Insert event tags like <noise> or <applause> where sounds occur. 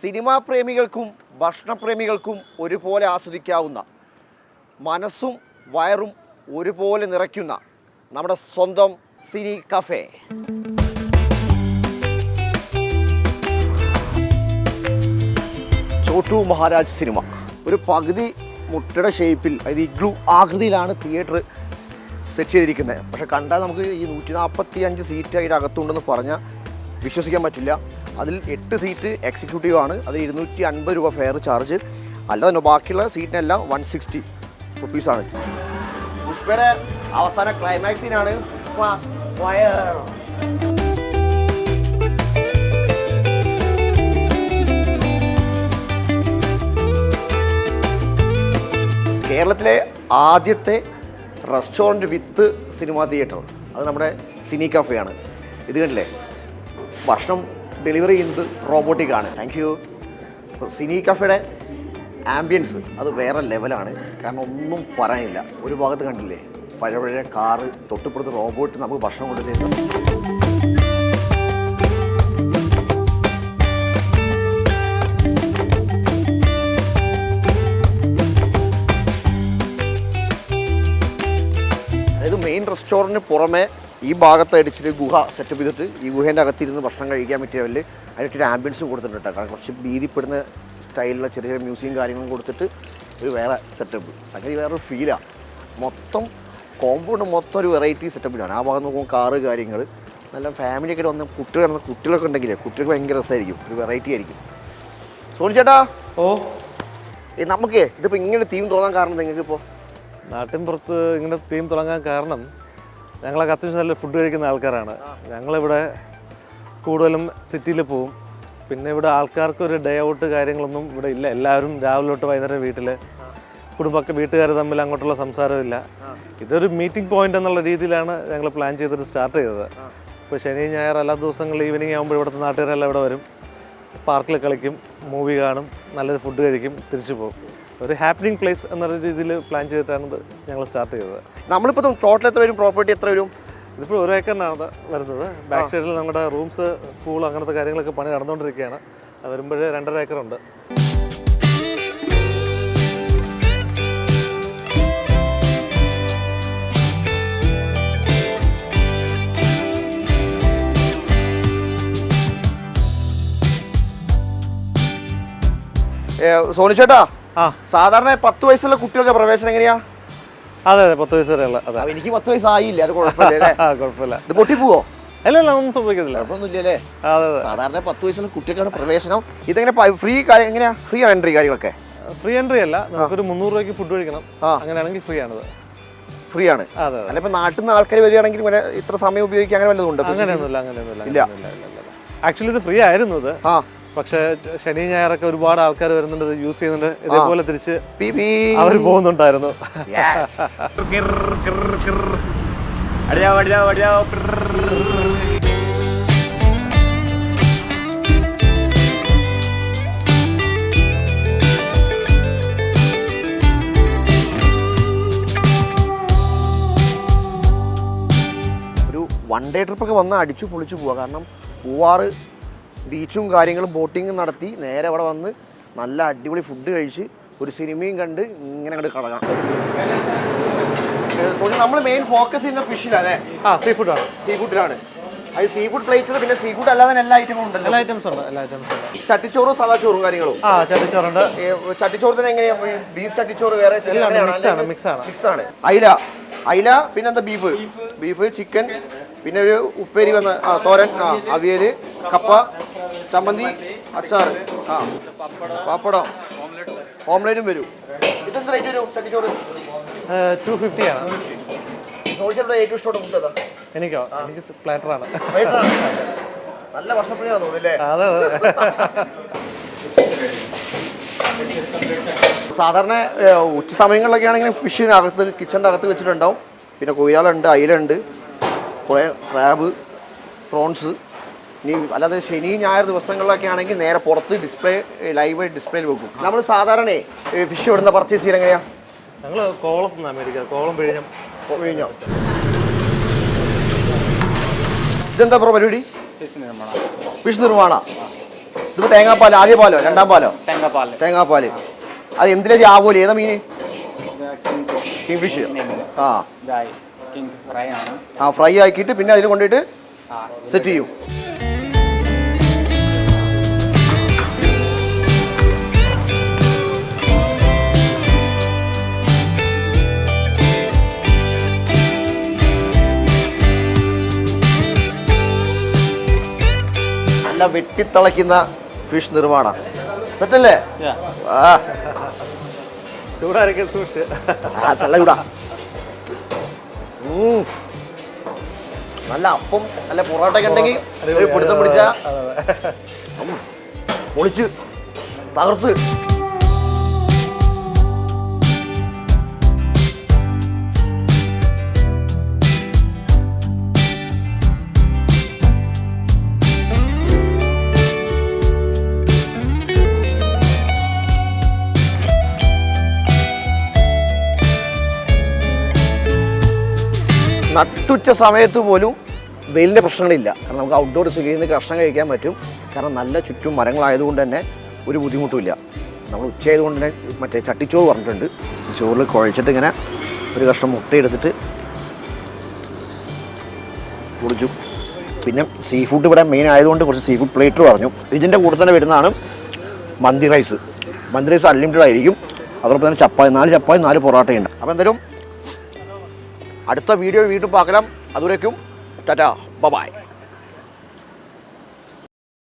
Cinema പ്രേമികൾക്കും ഭക്ഷണപ്രേമികൾക്കും ഒരുപോലെ ആസ്വദിക്കാവുന്ന മനസ്സും വയറും ഒരുപോലെ നിറയ്ക്കുന്ന നമ്മുടെ സ്വന്തം cine cafe. Chottu Maharaj cinema. ഒരു പകുതി മുട്ടയുടെ ഷേപ്പിൽ അതായത് ഇഗ്ലു ആകൃതിയിലാണ് തിയേറ്റർ സെറ്റ് ചെയ്തിരിക്കുന്നത്. പക്ഷെ കണ്ടാൽ നമുക്ക് ഈ നൂറ്റി നാൽപ്പത്തി അഞ്ച് സീറ്റ് അതിന്റെ അകത്തുണ്ടെന്ന് പറഞ്ഞാൽ വിശ്വസിക്കാൻ പറ്റില്ല. അതിൽ എട്ട് സീറ്റ് എക്സിക്യൂട്ടീവ് ആണ്. അത് ഇരുന്നൂറ്റി അൻപത് രൂപ ഫെയർ ചാർജ് അല്ലാതെ തന്നെ ബാക്കിയുള്ള സീറ്റിനെല്ലാം വൺ സിക്സ്റ്റി റുപ്പീസാണ് പുഷ്പയുടെ അവസാന ക്ലൈമാക്സിനാണ് പുഷ്പ ഫയർ കേരളത്തിലെ ആദ്യത്തെ റെസ്റ്റോറന്റ് വിത്ത് സിനിമാ തിയേറ്റർ അത് നമ്മുടെ സിനി കഫയാണ് ഇത് കണ്ടില്ലേ? ഭക്ഷണം ഡെലിവറി ചെയ്യുന്നത് റോബോട്ടിക് ആണ്. താങ്ക് യു സിനി കഫയുടെ ആംബിയൻസ് അത് വേറെ ലെവലാണ് കാരണം ഒന്നും പറയാനില്ല. ഒരു ഭാഗത്ത് കണ്ടില്ലേ? പഴയ പഴയ കാറ് തൊട്ടിപ്പുറത്ത് റോബോട്ട് നമുക്ക് ഭക്ഷണം കൊണ്ടു അതായത് മെയിൻ റെസ്റ്റോറന്റിന് പുറമെ ഈ ഭാഗത്ത് ഇച്ചിരി ഗുഹ സെറ്റപ്പ് ചെയ്തിട്ട് ഈ ഗുഹേന്റെ അകത്തിരുന്ന് ഭക്ഷണം കഴിക്കാൻ പറ്റിയ ലെവലിൽ അതിനൊരു ആംബിയൻസ് കൊടുത്തിട്ടുണ്ട് കാരണം കുറച്ച് ഭീതിപ്പെടുന്ന സ്റ്റൈലിലുള്ള ചെറിയ ചെറിയ മ്യൂസിയം കാര്യങ്ങളും കൊടുത്തിട്ട് ഒരു വേറെ സെറ്റപ്പ് സംഗതി വേറൊരു ഫീലാണ് മൊത്തം കോമ്പൗണ്ട് മൊത്തം ഒരു വെറൈറ്റി സെറ്റപ്പിലാണ് ആ ഭാഗത്ത് നോക്കുമ്പോൾ കാറ് കാര്യങ്ങൾ നല്ല ഫാമിലിയൊക്കെ ഒക്കെ വന്ന് കുട്ടികൾ കുട്ടികളൊക്കെ ഉണ്ടെങ്കിലേ കുട്ടികൾക്ക് ഭയങ്കര രസമായിരിക്കും ഒരു വെറൈറ്റി ആയിരിക്കും. സോണി ചേട്ടാ? ഓ. ഏ നമുക്ക് ഇതിപ്പോൾ ഇങ്ങനെ തീം തോന്നാൻ കാരണം നിങ്ങൾക്ക് ഇപ്പോൾ നാട്ടിൻ പുറത്ത് ഇങ്ങനെ തീം തുടങ്ങാൻ കാരണം ഞങ്ങളൊക്കെ അത്യാവശ്യം നല്ല ഫുഡ് കഴിക്കുന്ന ആൾക്കാരാണ്. ഞങ്ങളിവിടെ കൂടുതലും സിറ്റിയിൽ പോവും. പിന്നെ ഇവിടെ ആൾക്കാർക്ക് ഒരു ഡേ ഔട്ട് കാര്യങ്ങളൊന്നും ഇവിടെ ഇല്ല. എല്ലാവരും രാവിലെ തൊട്ട് വൈകുന്നേരം വീട്ടിൽ കുടുംബമൊക്കെ വീട്ടുകാർ തമ്മിൽ അങ്ങോട്ടുള്ള സംസാരമില്ല ഇതൊരു മീറ്റിംഗ് പോയിന്റ് എന്നുള്ള രീതിയിലാണ് ഞങ്ങൾ പ്ലാൻ ചെയ്തിട്ട് സ്റ്റാർട്ട് ചെയ്തത്. ഇപ്പോൾ ശനി ഞായർ എല്ലാ ദിവസങ്ങളിൽ ഈവനിങ് ആകുമ്പോൾ ഇവിടുത്തെ നാട്ടുകാരെല്ലാം ഇവിടെ വരും. പാർക്കിൽ കളിക്കും മൂവി കാണും നല്ലൊരു ഫുഡ് കഴിക്കും തിരിച്ചു പോകും ഒരു ഹാപ്പനിങ് പ്ലേസ് എന്നുള്ള രീതിയിൽ പ്ലാൻ ചെയ്തിട്ടാണ് ഇത് ഞങ്ങൾ സ്റ്റാർട്ട് ചെയ്തത്. നമ്മളിപ്പോൾ ടോട്ടൽ എത്ര വരും? പ്രോപ്പർട്ടി എത്ര വരും? ഇതിപ്പോൾ ഒരു ഏക്കറിനാണ് വരുന്നത്. ബാക്ക് സൈഡിൽ നമ്മുടെ റൂംസ് പൂൾ അങ്ങനത്തെ കാര്യങ്ങളൊക്കെ പണി നടന്നുകൊണ്ടിരിക്കുകയാണ്. അത് വരുമ്പോഴേ രണ്ടര ഏക്കറുണ്ട് സോനു ചേട്ടാ സാധാരണ പത്ത് വയസ്സുള്ള കുട്ടികൾക്ക് പ്രവേശനം എങ്ങനെയാ? അതെ അതെ പത്ത് വയസ്സ് വരെയുള്ള അതെ. എനിക്ക് പത്ത് വയസ്സായില്ല അത് കുഴപ്പമില്ല <laughs> ഇത് പൊട്ടിപ്പോവോ? അല്ല അല്ല ഒന്നും സംഭവിക്കത്തില്ല. കുഴപ്പമൊന്നുമില്ലല്ലേ സാധാരണ പത്ത് വയസ്സുള്ള കുട്ടികൾക്കാണ് പ്രവേശനം. ഇതെങ്ങനെ ഫ്രീ കാര്യം എങ്ങനെയാ? ഫ്രീ എൻട്രി കാര്യങ്ങളൊക്കെ? ഫ്രീ എൻട്രി അല്ല. നമുക്കൊരു മുന്നൂറ് രൂപയ്ക്ക് ഫുഡ് കഴിക്കണം. അങ്ങനെയാണെങ്കിൽ ഫ്രീ ആണത് ഫ്രീ ആണ് അല്ല ഇപ്പൊ നാട്ടിൽ നിന്ന് ആൾക്കാർ വരികയാണെങ്കിൽ ഇത്ര സമയം ഉപയോഗിക്കാൻ അങ്ങനെ വല്ലതും ഉണ്ട്? അങ്ങനെയൊന്നുമില്ല അങ്ങനെയൊന്നുമില്ല ഇല്ല. ആക്ച്വലി ഇത് ഫ്രീ ആയിരുന്നു ഇത്. ആ. പക്ഷേ ശനി ഞായറൊക്കെ ഒരുപാട് ആൾക്കാർ വരുന്നുണ്ട് യൂസ് ചെയ്യുന്നുണ്ട്. ഇതേപോലെ തിരിച്ച് അവർ പോകുന്നുണ്ടായിരുന്നു. ഒരു വൺ ഡേ ട്രിപ്പൊക്കെ വന്ന് അടിച്ചു പൊളിച്ചു പോവുക കാരണം പൂവാറ് ബീച്ചും കാര്യങ്ങളും ബോട്ടിങ്ങും നടത്തി നേരെ അവിടെ വന്ന് നല്ല അടിപൊളി ഫുഡ് കഴിച്ച് ഒരു സിനിമയും കണ്ട് ഇങ്ങനെ അങ്ങോട്ട് കടകാം നമ്മൾ മെയിൻ ഫോക്കസ് ചെയ്യുന്ന ഫിഷിലല്ലേ ആ സീ ഫുഡ് ആണ്. സീ ഫുഡിലാണ് അത് സീ ഫുഡ് പ്ലേറ്റിൽ പിന്നെ സീ ഫുഡ് അല്ലാതെ എല്ലാ ഐറ്റമും ഉണ്ടല്ലോ. എല്ലാ ഐറ്റംസ് ഉണ്ട് എല്ലാ ഐറ്റംസ് ഉണ്ട്. ചട്ടിച്ചോറും സാധാ ചോറും കാര്യങ്ങളും. ആ ചട്ടിച്ചോറുണ്ട്. തന്നെ എങ്ങനെയാ? ബീഫ് ചട്ടിച്ചോറ് വേറെ മിക്സ് ആണ്, മിക്സ് ആണ്. മിക്സ് ആണ്. അയില. അയില പിന്നെ എന്താ ബീഫ് ബീഫ് ചിക്കൻ പിന്നെ ഒരു ഉപ്പേരി വന്ന ആ തോരൻ ആ അവിയൽ കപ്പ ചമ്മന്തി അച്ചാർ ആ. പപ്പടം. ഓംലേറ്റും വരും. ഇതെന്ത് റേറ്റ് വരും ചട്ടിച്ചോറ് ടു ഫിഫ്റ്റി ആണ്. സോൾജറുടെ ഏറ്റവും ഇഷ്ടപ്പെട്ട ഫുഡ് ഏതാ? എനിക്കോ? എനിക്ക് പ്ലാറ്റർ ആണ്. നല്ല അതെ അതെ. സാധാരണ ഉച്ച സമയങ്ങളിലൊക്കെ ആണെങ്കിൽ ഫിഷിനകത്ത് കിച്ചണിന്റെ അകത്ത് വെച്ചിട്ടുണ്ടാവും. പിന്നെ കൊയ്യാളുണ്ട് അയിലുണ്ട്. കുറേ ക്രാബ് പ്രോൺസ് ഇനി അല്ലാതെ ശനി ഞായർ ദിവസങ്ങളിലൊക്കെ ആണെങ്കിൽ നേരെ പുറത്ത് ഡിസ്പ്ലേ ലൈവ് ഡിസ്പ്ലേയിൽ വെക്കും. നമ്മൾ സാധാരണ ഫിഷ് ഇവിടുന്ന് പർച്ചേസ് ചെയ്യാൻ എങ്ങനെയാ? ഞങ്ങൾ കോളം അമേരിക്ക കോളം പിഴിഞ്ഞം. ഇതെന്താ പ്രോ പരിപാടി? ഫിഷ് നിർമ്മാണ. ഇതിപ്പോ തേങ്ങാപ്പാൽ ആദ്യ പാലോ രണ്ടാം പാലോ? തേങ്ങാപ്പാൽ. തേങ്ങാപ്പാൽ. അത് എന്തിനാ ആവൂല ഏതാ മീന്? കിങ് ഫിഷ് ആ. ആ ഫ്രൈ ആക്കിയിട്ട് പിന്നെ അതിൽ കൊണ്ടിട്ട് സെറ്റ് ചെയ്യും. നല്ല വെട്ടിത്തിളയ്ക്കുന്ന ഫിഷ് നിർമ്മാണം. സെറ്റല്ലേ? ആ. ചൂടായിരിക്കും സൂക്ഷിച്ച് ആ നല്ല ചൂടാ. നല്ല അപ്പം നല്ല പൊറോട്ടയൊക്കെ ഉണ്ടെങ്കിൽ പിടുത്തം പിടിച്ച പൊളിച്ച് തകർത്ത്. നട്ടുച്ച സമയത്ത് പോലും വെയിലിന്റെ പ്രശ്നങ്ങളില്ല. കാരണം നമുക്ക് ഔട്ട്ഡോർ സ്വീകരിച്ച് നിന്ന് കഷ്ണം കഴിക്കാൻ പറ്റും. കാരണം നല്ല ചുറ്റും മരങ്ങളായതുകൊണ്ട് തന്നെ ഒരു ബുദ്ധിമുട്ടുമില്ല. നമ്മൾ ഉച്ചയായതുകൊണ്ട് തന്നെ മറ്റേ ചട്ടിച്ചോറ് പറഞ്ഞിട്ടുണ്ട്. ചോറിൽ കുഴച്ചിട്ട് ഇങ്ങനെ ഒരു കഷ്ണം മുട്ടയെടുത്തിട്ട് പൊളിച്ചു പിന്നെ സീ ഫുഡ് ഇവിടെ മെയിൻ ആയതുകൊണ്ട് കുറച്ച് സീ ഫുഡ് പ്ലേറ്റ് പറഞ്ഞു. ഇതിന്റെ കൂടെ തന്നെ വരുന്നതാണ് മന്തി റൈസ് മന്തി റൈസ് അൺലിമിറ്റഡ് ആയിരിക്കും. അതോടൊപ്പം തന്നെ ചപ്പാത്തി നാല് ചപ്പാത്തി നാല് പൊറോട്ടയുണ്ട്. അപ്പോൾ എന്തായാലും അടുത്ത വീഡിയോ വീണ്ടും പാകലാം. അതുവരേക്കും ടാറ്റാ. ബബായ്.